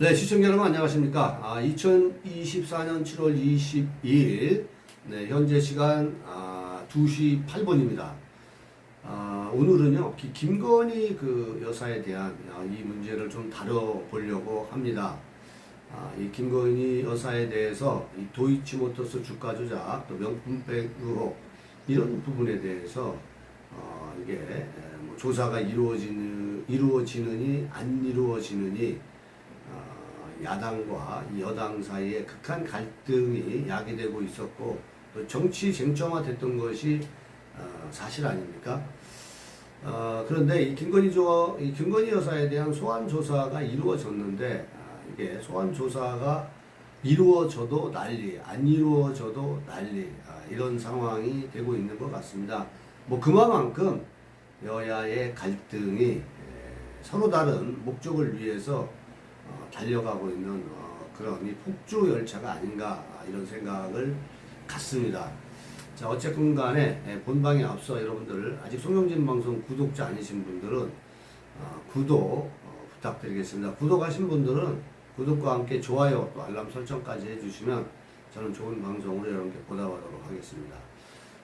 네, 시청자 여러분 안녕하십니까? 아, 2024년 7월 22일 네, 현재 시간 아, 2시 8분입니다. 아, 오늘은요 기- 김건희 그 여사에 대한 아, 이 문제를 좀 다뤄보려고 합니다. 아, 이 김건희 여사에 대해서 이 도이치모터스 주가 조작 또 명품백 의혹 이런 부분에 대해서 어, 이게 에, 뭐 조사가 이루어지는 이루어지느니 안 이루어지느니 어, 야당과 이 여당 사이에 극한 갈등이 야기되고 있었고 또 정치 쟁점화됐던 것이 어, 사실 아닙니까? 어, 그런데 이 김건희 조, 이 김건희 여사에 대한 소환 조사가 이루어졌는데 아, 이게 소환 조사가 이루어져도 난리, 안 이루어져도 난리 아, 이런 상황이 되고 있는 것 같습니다. 뭐 그만큼 여야의 갈등이 에, 서로 다른 목적을 위해서 어, 달려가고 있는 어, 그런 이 폭주 열차가 아닌가 아, 이런 생각을 갖습니다. 자 어쨌든 간에 예, 본방에 앞서 여러분들 아직 송영진 방송 구독자 아니신 분들은 어, 구독 어, 부탁드리겠습니다. 구독하신 분들은 구독과 함께 좋아요 또 알람 설정까지 해주시면 저는 좋은 방송으로 여러분께 보답하도록 하겠습니다.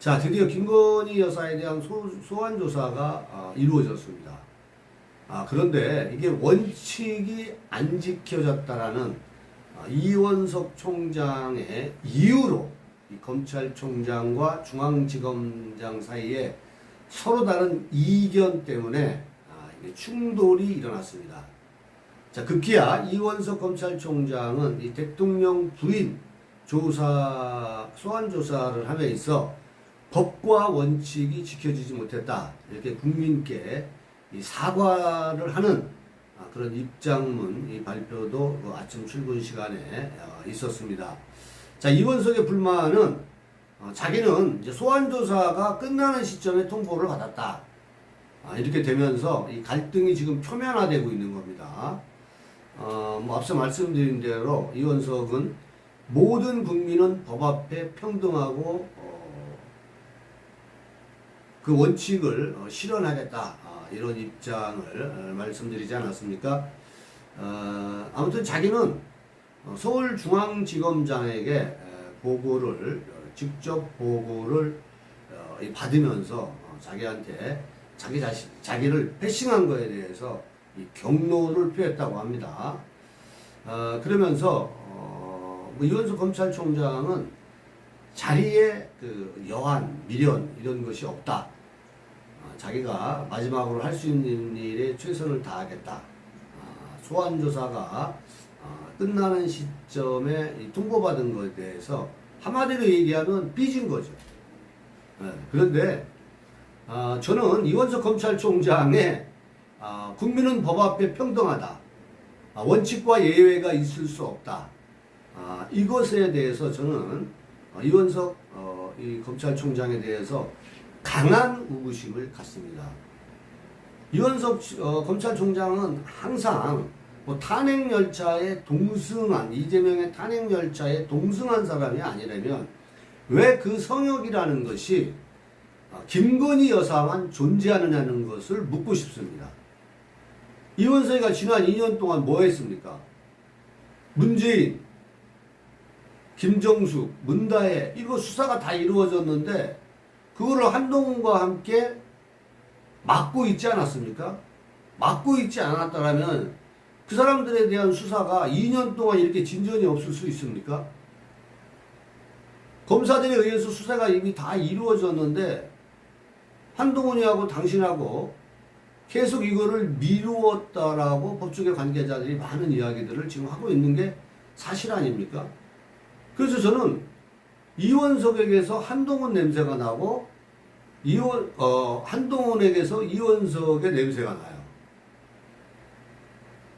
자 드디어 김건희 여사에 대한 소, 소환 조사가 아, 이루어졌습니다. 아, 그런데 이게 원칙이 안 지켜졌다라는 아, 이원석 총장의 이유로 이 검찰총장과 중앙지검장 사이에 서로 다른 이견 때문에 아, 충돌이 일어났습니다. 자, 급기야 이원석 검찰총장은 이 대통령 부인 조사, 소환 조사를 함에 있어 법과 원칙이 지켜지지 못했다. 이렇게 국민께 이 사과를 하는 아, 그런 입장문 이 발표도 그 아침 출근 시간에 어, 있었습니다. 자 이원석의 불만은 어, 자기는 이제 소환 조사가 끝나는 시점에 통보를 받았다. 아, 이렇게 되면서 이 갈등이 지금 표면화되고 있는 겁니다. 어, 뭐 앞서 말씀드린 대로 이원석은 모든 국민은 법 앞에 평등하고 어, 그 원칙을 어, 실현하겠다 아, 이런 입장을 어, 말씀드리지 않았습니까? 어, 아무튼 자기는 어, 서울중앙지검장에게 에, 보고를 어, 직접 보고를 어, 이 받으면서 어, 자기한테 자기 자신 자기를 패싱한 거에 대해서 이 경로를 표했다고 합니다. 어, 그러면서 어, 뭐 이원수 검찰총장은 자리에 그 여한 미련 이런 것이 없다. 어, 자기가 마지막으로 할 수 있는 일에 최선을 다하겠다. 아, 소환 조사가 어, 끝나는 시점에 이 통보받은 것에 대해서 한마디로 얘기하면 삐진 거죠. 예, 그런데 아, 저는 이원석 검찰총장의 아, 국민은 법 앞에 평등하다. 아, 원칙과 예외가 있을 수 없다. 아, 이것에 대해서 저는 어, 이원석 어, 이 검찰총장에 대해서 강한 우구심을 갖습니다. 이원석 어, 검찰총장은 항상 뭐 탄핵 열차에 동승한 이재명의 탄핵 열차에 동승한 사람이 아니라면 왜 그 성역이라는 것이 어, 김건희 여사만 존재하느냐는 것을 묻고 싶습니다. 이원석이가 지난 2년 동안 뭐 했습니까? 문재인, 김정숙, 문다혜 이거 수사가 다 이루어졌는데 그거를 한동훈과 함께 막고 있지 않았습니까? 막고 있지 않았다라면 그 사람들에 대한 수사가 2년 동안 이렇게 진전이 없을 수 있습니까? 검사들에 의해서 수사가 이미 다 이루어졌는데 한동훈이하고 당신하고 계속 이거를 미루었다라고 법조계 관계자들이 많은 이야기들을 지금 하고 있는 게 사실 아닙니까? 그래서 저는 이원석에게서 한동훈 냄새가 나고 이원 어 한동훈에게서 이원석의 냄새가 나요.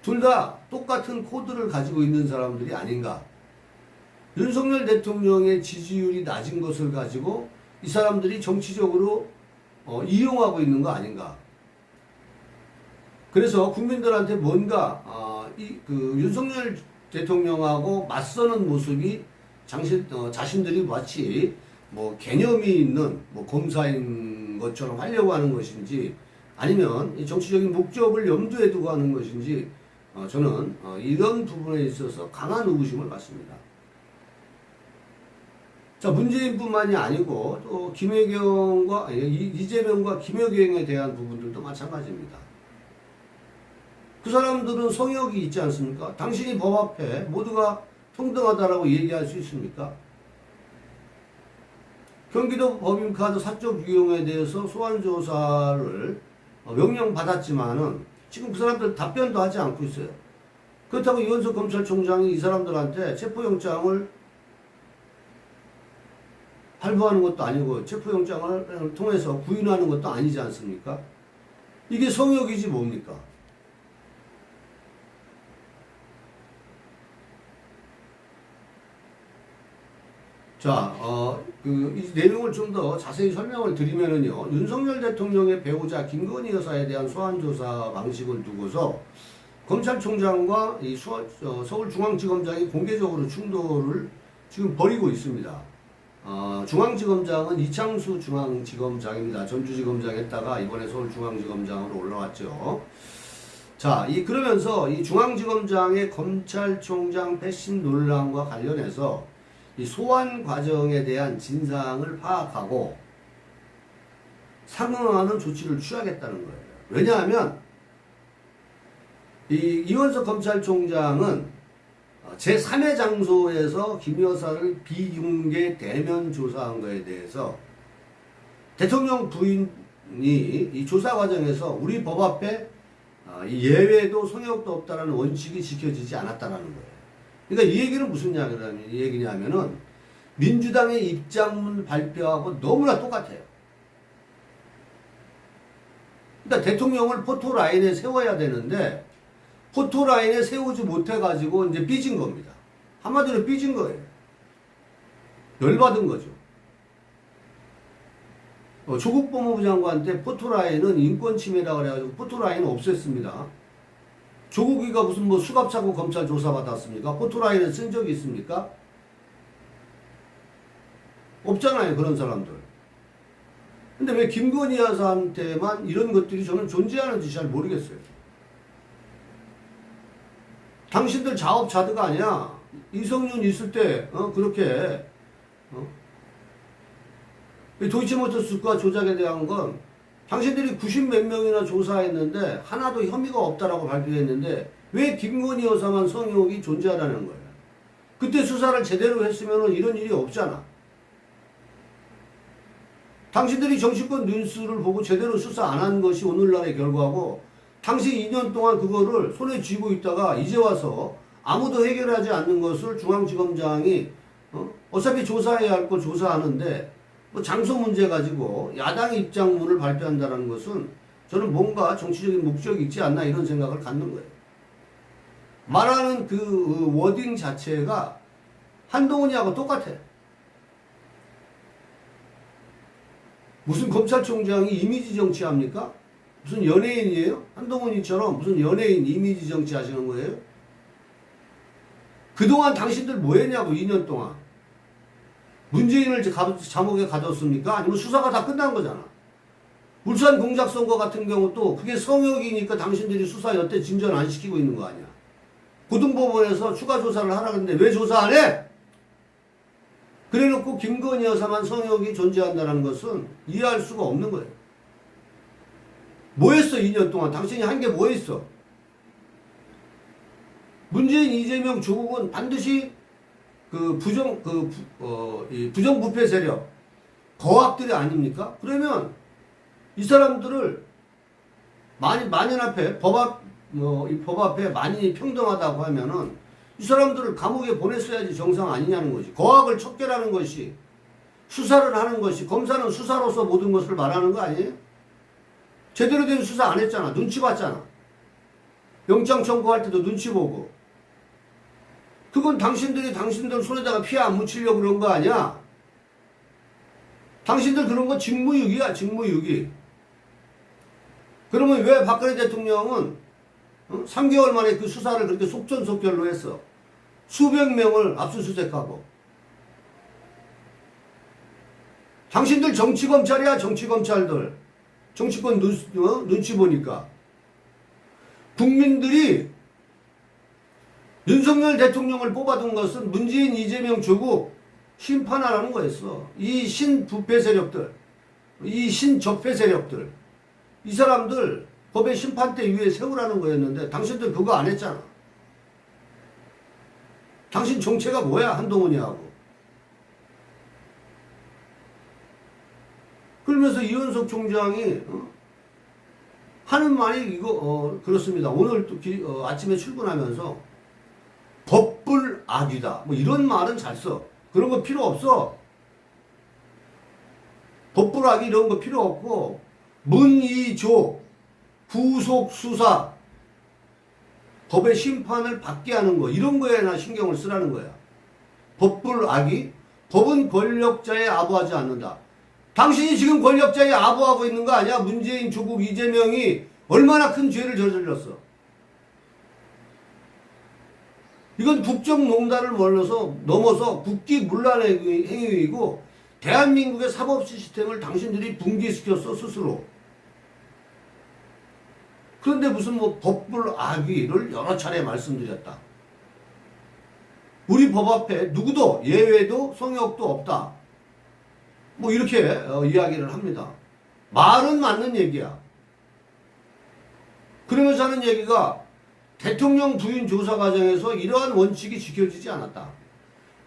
둘 다 똑같은 코드를 가지고 있는 사람들이 아닌가. 윤석열 대통령의 지지율이 낮은 것을 가지고 이 사람들이 정치적으로 어, 이용하고 있는 거 아닌가. 그래서 국민들한테 뭔가 아, 이그 윤석열 대통령하고 맞서는 모습이 장신, 어, 자신들이 마치 뭐 개념이 있는 뭐 검사인 것처럼 하려고 하는 것인지 아니면 이 정치적인 목적을 염두에 두고 하는 것인지 어, 저는 어, 이런 부분에 있어서 강한 의구심을 갖습니다. 자 문재인뿐만이 아니고 또 김혜경과 이- 이재명과 김혜경에 대한 부분들도 마찬가지입니다. 그 사람들은 성역이 있지 않습니까? 당신이 법 앞에 모두가 평등하다라고 얘기할 수 있습니까? 경기도 법인카드 사적 유용에 대해서 소환 조사를 어, 명령받았지만은 지금 그 사람들 답변도 하지 않고 있어요. 그렇다고 이원석 검찰총장이 이 사람들한테 체포영장을 발부하는 것도 아니고 체포영장을 통해서 구인하는 것도 아니지 않습니까? 이게 성역이지 뭡니까? 자, 어, 그, 이 내용을 좀 더 자세히 설명을 드리면은요, 윤석열 대통령의 배우자 김건희 여사에 대한 소환 조사 방식을 두고서 검찰총장과 이 수, 어, 서울중앙지검장이 공개적으로 충돌을 지금 벌이고 있습니다. 어, 중앙지검장은 이창수 중앙지검장입니다. 전주지검장 했다가 이번에 서울중앙지검장으로 올라왔죠. 자, 이 그러면서 이 중앙지검장의 검찰총장 패신 논란과 관련해서 이 소환 과정에 대한 진상을 파악하고 상응하는 조치를 취하겠다는 거예요. 왜냐하면 이 이원석 검찰총장은 제3의 장소에서 김 여사를 비공개 대면 조사한 거에 대해서 대통령 부인이 이 조사 과정에서 우리 법 앞에 아, 이 예외도 성역도 없다라는 원칙이 지켜지지 않았다라는 거예요. 그러니까 이 얘기는 무슨 얘기냐면은 민주당의 입장문 발표하고 너무나 똑같아요. 그러니까 대통령을 포토 라인에 세워야 되는데 포토 라인에 세우지 못해가지고 이제 삐진 겁니다. 한마디로 삐진 거예요. 열받은 거죠. 어, 조국 법무부 장관한테 포토라인은 인권 침해라 그래가지고 포토라인을 없앴습니다. 조국이가 무슨 뭐 수갑 차고 검찰 조사 받았습니까? 포토라인을 쓴 적이 있습니까? 없잖아요 그런 사람들. 근데 왜 김건희 여사한테만 이런 것들이 저는 존재하는지 잘 모르겠어요. 당신들 자업자득 아니야. 이성윤 있을 때 어, 그렇게 어? 이 도이치모터스과 조작에 대한 건 당신들이 90 몇 명이나 조사했는데 하나도 혐의가 없다라고 발표했는데 왜 김건희 여사만 성욕이 존재하다는 거예요? 그때 수사를 제대로 했으면 이런 일이 없잖아. 당신들이 정치권 뉴스를 보고 제대로 수사 안 한 것이 오늘날의 결과고 당시 2년 동안 그거를 손에 쥐고 있다가 이제 와서 아무도 해결하지 않는 것을 중앙지검장이 어? 어차피 조사해야 할 거 조사하는데 뭐 장소 문제 가지고 야당 입장문을 발표한다는 것은 저는 뭔가 정치적인 목적이 있지 않나 이런 생각을 갖는 거예요. 말하는 그 워딩 자체가 한동훈이하고 똑같아요. 무슨 검찰총장이 이미지 정치합니까? 무슨 연예인이에요? 한동훈이처럼 무슨 연예인 이미지 정치 하시는 거예요? 그동안 당신들 뭐 했냐고 2년 동안. 문재인을 가- 감옥에 가뒀습니까? 아니면 수사가 다 끝난 거잖아. 울산 공작 선거 같은 경우도 그게 성역이니까 당신들이 수사 여태 진전 안 시키고 있는 거 아니야. 고등법원에서 추가 조사를 하라는데 왜 조사 안 해? 그래놓고 김건희 여사만 성역이 존재한다는 것은 이해할 수가 없는 거예요. 뭐 했어, 2년 동안? 당신이 한 게 뭐 했어? 문재인, 이재명, 조국은 반드시 그 부정, 그, 부, 어, 이 부정부패 세력, 거학들이 아닙니까? 그러면 이 사람들을 만인, 만인 앞에 법 앞, 뭐, 이법 앞에 만인이 평등하다고 하면은 이 사람들을 감옥에 보냈어야지 정상 아니냐는 거지. 거학을 척결하는 것이 수사를 하는 것이 검사는 수사로서 모든 것을 말하는 거 아니에요? 제대로 된 수사 안 했잖아. 눈치 봤잖아. 영장 청구할 때도 눈치 보고. 그건 당신들이 당신들 손에다가 피해 안 묻히려고 그런 거 아니야? 당신들 그런 거 직무유기야, 직무유기. 그러면 왜 박근혜 대통령은 어? 3개월 만에 그 수사를 그렇게 속전속결로 했어. 수백 명을 압수수색하고. 당신들 정치검찰이야, 정치검찰들. 정치권 눈, 어? 눈치 보니까. 국민들이 윤석열 대통령을 뽑아둔 것은 문재인, 이재명, 조국 심판하라는 거였어. 이 신부패 세력들, 이 신적폐 세력들, 이 사람들 법의 심판대 위에 세우라는 거였는데 당신들 그거 안 했잖아. 당신 정체가 뭐야 한동훈이하고. 그러면서 이현석 총장이 어? 하는 말이 이거 어, 그렇습니다. 오늘 또 기- 어, 아침에 출근하면서 법불 악이다. 뭐 이런 말은 잘 써. 그런 거 필요 없어. 법불 악이 이런 거 필요 없고 문이조 구속 수사 법의 심판을 받게 하는 거 이런 거에 나 신경을 쓰라는 거야. 법불 악이 법은 권력자에 아부하지 않는다. 당신이 지금 권력자에 아부하고 있는 거 아니야? 문재인, 조국, 이재명이 얼마나 큰 죄를 저질렀어. 이건 국정농단을 멀러서 넘어서 국기문란의 행위이고 대한민국의 사법 시스템을 당신들이 붕괴시켰어 스스로. 그런데 무슨 뭐 법불 악위를 여러 차례 말씀드렸다. 우리 법 앞에 누구도 예외도 성역도 없다. 뭐 이렇게 어, 이야기를 합니다. 말은 맞는 얘기야. 그러면서 하는 얘기가 대통령 부인 조사 과정에서 이러한 원칙이 지켜지지 않았다.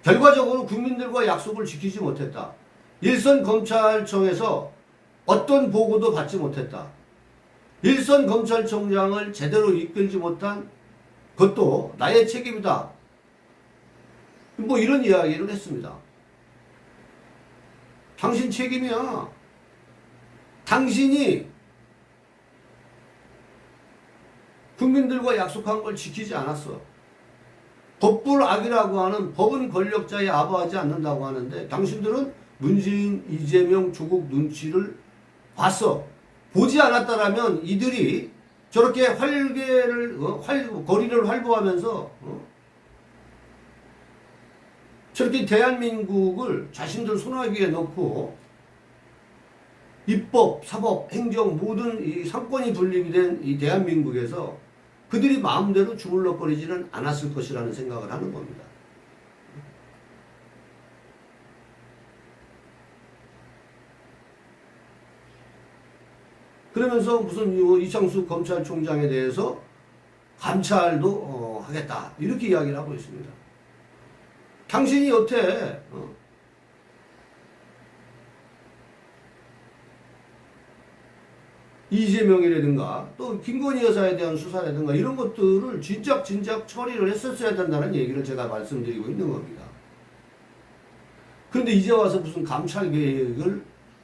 결과적으로 국민들과 약속을 지키지 못했다. 일선 검찰청에서 어떤 보고도 받지 못했다. 일선 검찰청장을 제대로 이끌지 못한 것도 나의 책임이다. 뭐 이런 이야기를 했습니다. 당신 책임이야. 당신이 국민들과 약속한 걸 지키지 않았어. 법불악이라고 하는 법은 권력자에 아부하지 않는다고 하는데 당신들은 문재인, 이재명, 조국 눈치를 봤어. 보지 않았다라면 이들이 저렇게 활개를 어, 활 거리를 활보하면서 어? 저렇게 대한민국을 자신들 손아귀에 넣고 입법, 사법, 행정 모든 이 상권이 분립이 된 이 대한민국에서 그들이 마음대로 주물럭거리지는 않았을 것이라는 생각을 하는 겁니다. 그러면서 무슨 이 이창수 검찰총장에 대해서 감찰도 어, 하겠다 이렇게 이야기를 하고 있습니다. 당신이 여태 어, 이재명이라든가 또 김건희 여사에 대한 수사라든가 이런 것들을 진작 진작 처리를 했었어야 된다는 얘기를 제가 말씀드리고 있는 겁니다. 그런데 이제 와서 무슨 감찰 계획을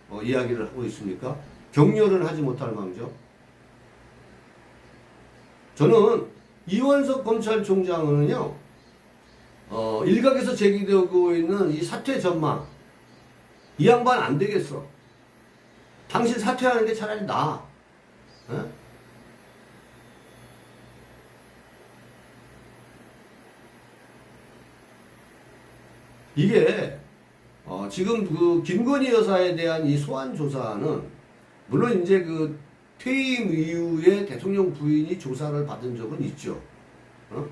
어, 이야기를 하고 있습니까? 격려를 하지 못할 망정. 저는 이원석 검찰총장은요, 어, 일각에서 제기되고 있는 이 사퇴 전망, 이 양반 안 되겠어. 당신 사퇴하는 게 차라리 나아. 어? 이게 어, 지금 그 김건희 여사에 대한 이 소환 조사는 물론 이제 그 퇴임 이후에 대통령 부인이 조사를 받은 적은 있죠. 어?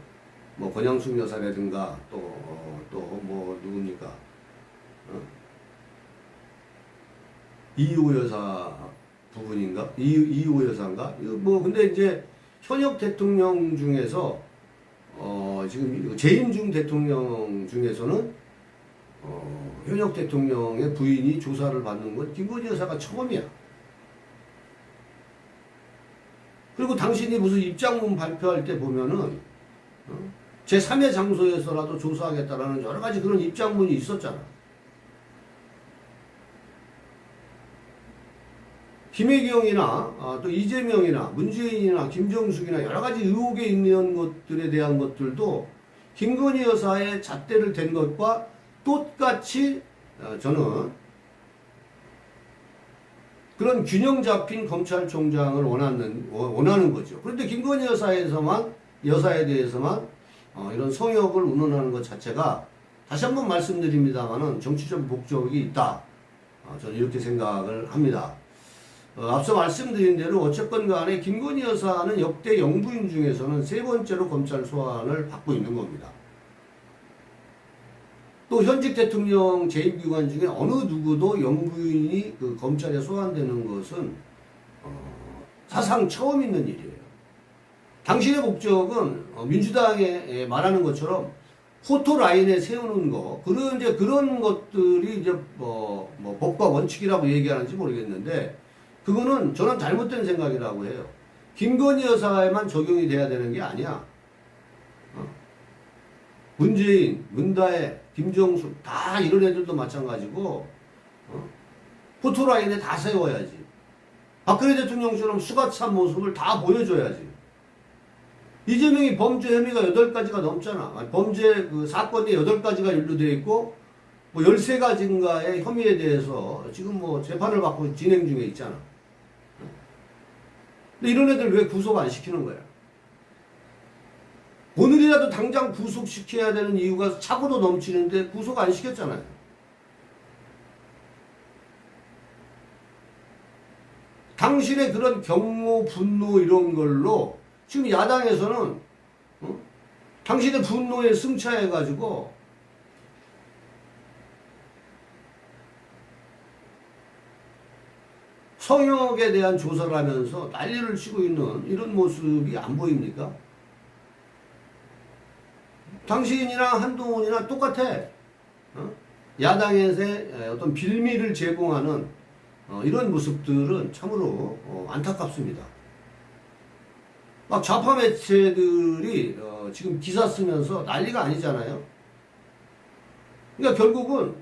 뭐 권양숙 여사라든가 또 또 뭐 누굽니까? 어? 이호 여사 부분인가? 이, 이호 여사인가? 이거 뭐 근데 이제 현역 대통령 중에서 어 지금 재임 중 대통령 중에서는 어 현역 대통령의 부인이 조사를 받는 건 김건희 여사가 처음이야. 그리고 당신이 무슨 입장문 발표할 때 보면은 어? 제3의 장소에서라도 조사하겠다라는 여러 가지 그런 입장문이 있었잖아. 김혜경이나 아, 또 이재명이나 문재인이나 김정숙이나 여러 가지 의혹에 있는 것들에 대한 것들도 김건희 여사의 잣대를 댄 것과 똑같이 어, 저는 그런 균형 잡힌 검찰총장을 원하는 원하는 거죠. 그런데 김건희 여사에서만 여사에 대해서만 어, 이런 성역을 운운하는 것 자체가 다시 한번 말씀드립니다만은 정치적 목적이 있다. 어, 저는 이렇게 생각을 합니다. 어, 앞서 말씀드린 대로 어쨌건 간에 김건희 여사는 역대 영부인 중에서는 세 번째로 검찰 소환을 받고 있는 겁니다. 또 현직 대통령 재임 기관 중에 어느 누구도 영부인이 그 검찰에 소환되는 것은 어, 사상 처음 있는 일이에요. 당신의 목적은 어, 민주당에 말하는 것처럼 포토 라인에 세우는 거 그런 이제 그런 것들이 이제 뭐, 뭐 법과 원칙이라고 얘기하는지 모르겠는데 그거는 저는 잘못된 생각이라고 해요. 김건희 여사에만 적용이 돼야 되는 게 아니야. 어? 문재인, 문다혜, 김정수 다 이런 애들도 마찬가지고 어? 포토라인에 다 세워야지. 박근혜 대통령처럼 수갑찬 모습을 다 보여줘야지. 이재명이 범죄 혐의가 8가지가 넘잖아. 아니, 범죄 그 사건이 8가지가 연루되어 있고 뭐 13가지인가의 혐의에 대해서 지금 뭐 재판을 받고 진행 중에 있잖아. 근데 이런 애들 왜 구속 안 시키는 거야? 오늘이라도 당장 구속시켜야 되는 이유가 차고도 넘치는데 구속 안 시켰잖아요. 당신의 그런 경모, 분노 이런 걸로 지금 야당에서는 어? 당신의 분노에 승차해가지고 성역에 대한 조사를 하면서 난리를 치고 있는 이런 모습이 안 보입니까? 당신이랑 한동훈이랑 똑같아. 어? 야당에서의 어떤 빌미를 제공하는 어, 이런 모습들은 참으로 어, 안타깝습니다. 막 좌파 매체들이 어, 지금 기사 쓰면서 난리가 아니잖아요. 그러니까 결국은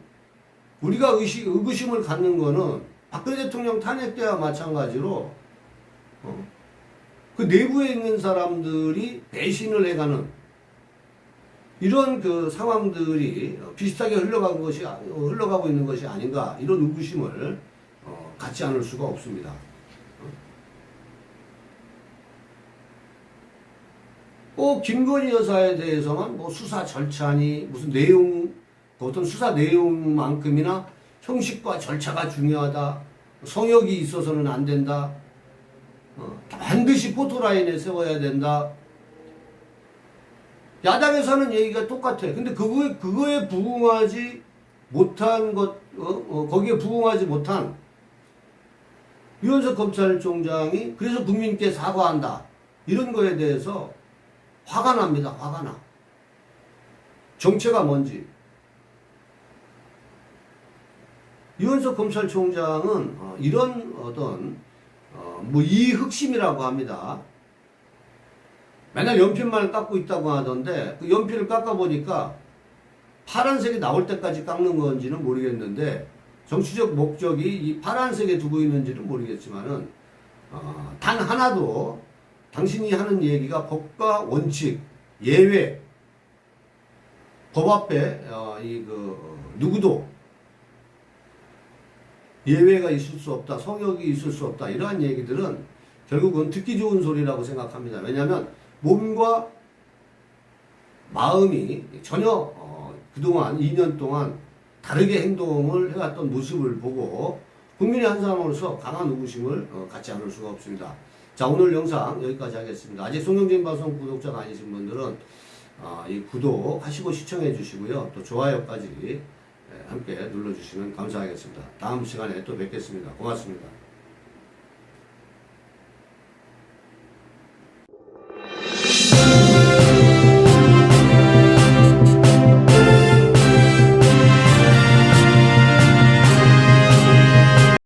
우리가 의식, 의구심을 갖는 거는 박근혜 대통령 탄핵 때와 마찬가지로 어, 그 내부에 있는 사람들이 배신을 해가는 이런 그 상황들이 비슷하게 흘러간 것이 흘러가고 있는 것이 아닌가 이런 의구심을 어, 갖지 않을 수가 없습니다. 꼭 김건희 여사에 대해서만 뭐 수사 절차니 무슨 내용 그 어떤 수사 내용만큼이나 형식과 절차가 중요하다. 성역이 있어서는 안 된다. 어, 반드시 포토라인에 세워야 된다. 야당에서는 얘기가 똑같아. 근데 그거에, 그거에 부응하지 못한 것, 어, 어, 거기에 부응하지 못한 유현석 검찰총장이 그래서 국민께 사과한다. 이런 거에 대해서 화가 납니다. 화가 나. 정체가 뭔지. 유현석 검찰총장은 어, 이런 어떤 어, 뭐 이흑심이라고 합니다. 맨날 연필만 깎고 있다고 하던데 그 연필을 깎아 보니까 파란색이 나올 때까지 깎는 건지는 모르겠는데 정치적 목적이 이 파란색에 두고 있는지는 모르겠지만은 어, 단 하나도 당신이 하는 얘기가 법과 원칙, 예외, 법 앞에 어, 이그 누구도 예외가 있을 수 없다, 성역이 있을 수 없다 이러한 얘기들은 결국은 듣기 좋은 소리라고 생각합니다. 왜냐하면 몸과 마음이 전혀 어, 그동안 2년 동안 다르게 행동을 해왔던 모습을 보고 국민의 한 사람으로서 강한 의구심을 어, 갖지 않을 수가 없습니다. 자 오늘 영상 여기까지 하겠습니다. 아직 송영진 방송 구독자가 아니신 분들은 어, 이 구독하시고 시청해 주시고요. 또 좋아요까지 예, 함께 눌러주시면 감사하겠습니다. 다음 시간에 또 뵙겠습니다. 고맙습니다.